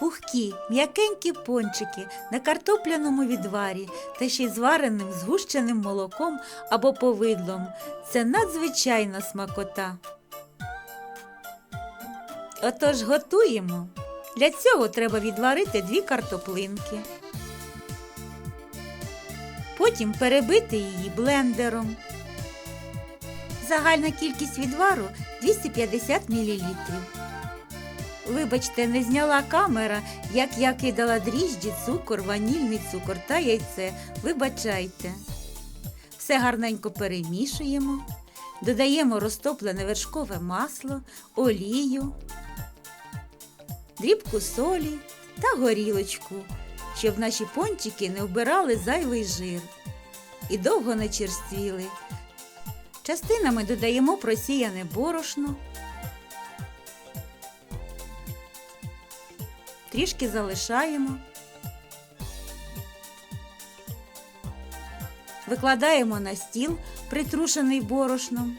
Пухкі, м'якенькі пончики на картопляному відварі та ще й звареним згущеним молоком або повидлом. Це надзвичайна смакота. Отож готуємо. Для цього треба відварити дві картоплинки. Потім перебити її блендером. Загальна кількість відвару 250 мл. Вибачте, не зняла камера, як я кидала дріжджі, цукор, ванільний цукор та яйце. Вибачайте. Все гарненько перемішуємо, додаємо розтоплене вершкове масло, олію, дрібку солі та горілочку, щоб наші пончики не вбирали зайвий жир і довго не черствіли. Частинами додаємо просіяне борошно. Трішки залишаємо. Викладаємо на стіл, притрушений борошном,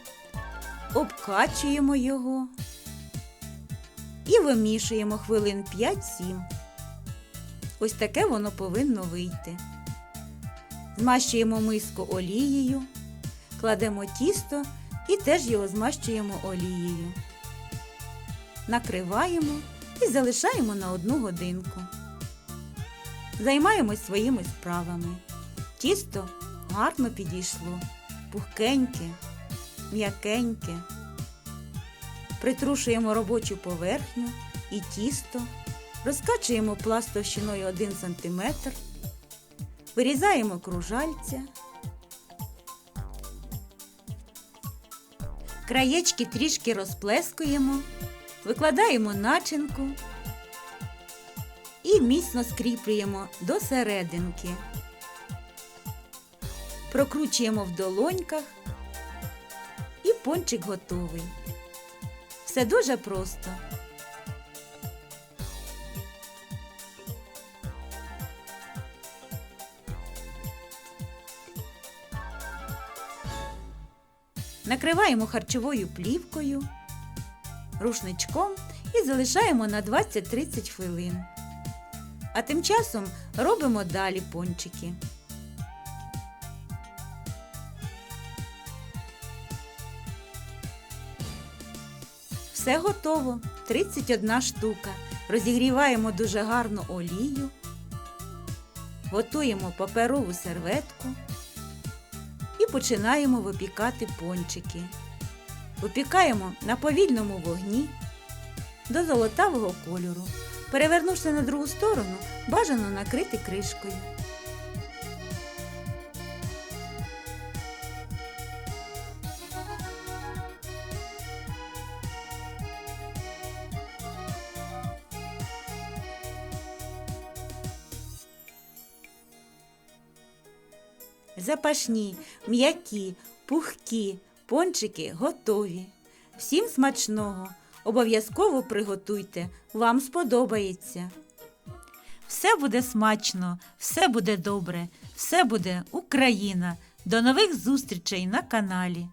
обкачуємо його і вимішуємо хвилин 5-7. Ось таке воно повинно вийти. Змащуємо миску олією, кладемо тісто і теж його змащуємо олією. Накриваємо і залишаємо на одну годинку. Займаємось своїми справами. Тісто гарно підійшло, пухкеньке, м'якеньке. Притрушуємо робочу поверхню і тісто, розкачуємо пласт товщиною 1 см, вирізаємо кружальця. Краєчки трішки розплескуємо, викладаємо начинку і міцно скріплюємо до серединки. Прокручуємо в долоньках і пончик готовий. Все дуже просто. Накриваємо харчовою плівкою, рушничком і залишаємо на 20-30 хвилин. А тим часом робимо далі пончики. Все готово. 31 штука. Розігріваємо дуже гарно олію. Готуємо паперову серветку і починаємо випікати пончики. Випікаємо на повільному вогні до золотавого кольору. Перевернувши на другу сторону, бажано накрити кришкою. Запашні, м'які, пухкі, пончики готові. Всім смачного! Обов'язково приготуйте, вам сподобається. Все буде смачно, все буде добре, все буде Україна. До нових зустрічей на каналі.